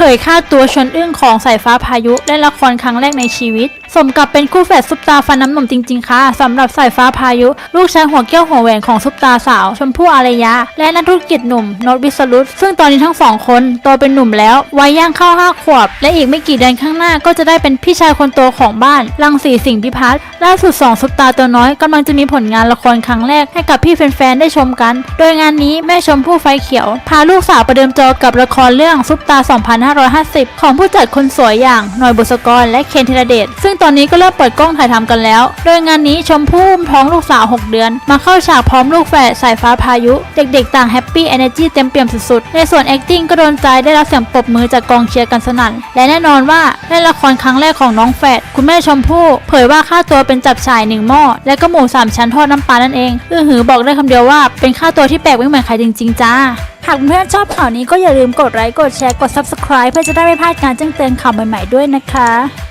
เผยค่าตัวชนอึ้งของสายฟ้าพายุเล่นละครครั้งแรกในชีวิต สมกับเป็นคู่แฝดซุปตาฟันน้ำนมจริง ๆ ค่ะสำหรับสายฟ้าพายุ ลูกชายหัวเกี้ยวหัวแหวนของซุปตาสาว ชมพู่อารยะ และนักธุรกิจหนุ่มโนตวิสรุตซึ่งตอนนี้ทั้งสองคนโตเป็นหนุ่มแล้ววัยย่างเข้าห้าขวบ และอีกไม่กี่เดือนข้างหน้าก็จะได้เป็นพี่ชายคนโตของบ้านรังสีสิงห์พิพัฒน์ล่าสุดสองซุปตาตัวน้อยกำลังจะมีผลงานละครครั้งแรกให้กับพี่แฟนๆได้ชมกัน โดยงานนี้แม่ชมพู่ไฟเขียว พาลูกสาวประเดิมจอกับละครเรื่องซุปตา 2550 ของผู้จัดคนสวยอย่างหน่อยบุษกรและเคนธีรเดชซึ่งตอนนี้ก็เริ่มเปิดกล้องถ่ายทำกันแล้ว โดยงานนี้ชมพู่มท้องลูกสาว 6 เดือน มาเข้าฉากพร้อมลูกแฝดสายฟ้าพายุ เด็กๆ ต่างแฮปปี้เอเนจีเต็มเปี่ยมสุดๆ ในส่วน acting ก็โดนใจได้รับเสียงปรบมือจากกองเชียร์กันสนั่น และแน่นอนว่าเล่นละครครั้งแรกของน้องแฝดคุณแม่ชมพู่เผยว่าค่าตัวเป็นจับฉ่ายหนึ่งหม้อและก็หมูสามชั้นทอดน้ำปลานั่นเองอื้อหือบอกได้คำเดียวว่าเป็นค่าตัวที่แปลกไม่เหมือนใครจริงๆจ้าหากเพื่อนๆชอบข่าวนี้ก็อย่าลืมกดไลค์กดแชร์กด Subscribe เพื่อจะได้ไม่พลาดการแจ้งเตือนข่าวใหม่ๆด้วยนะคะ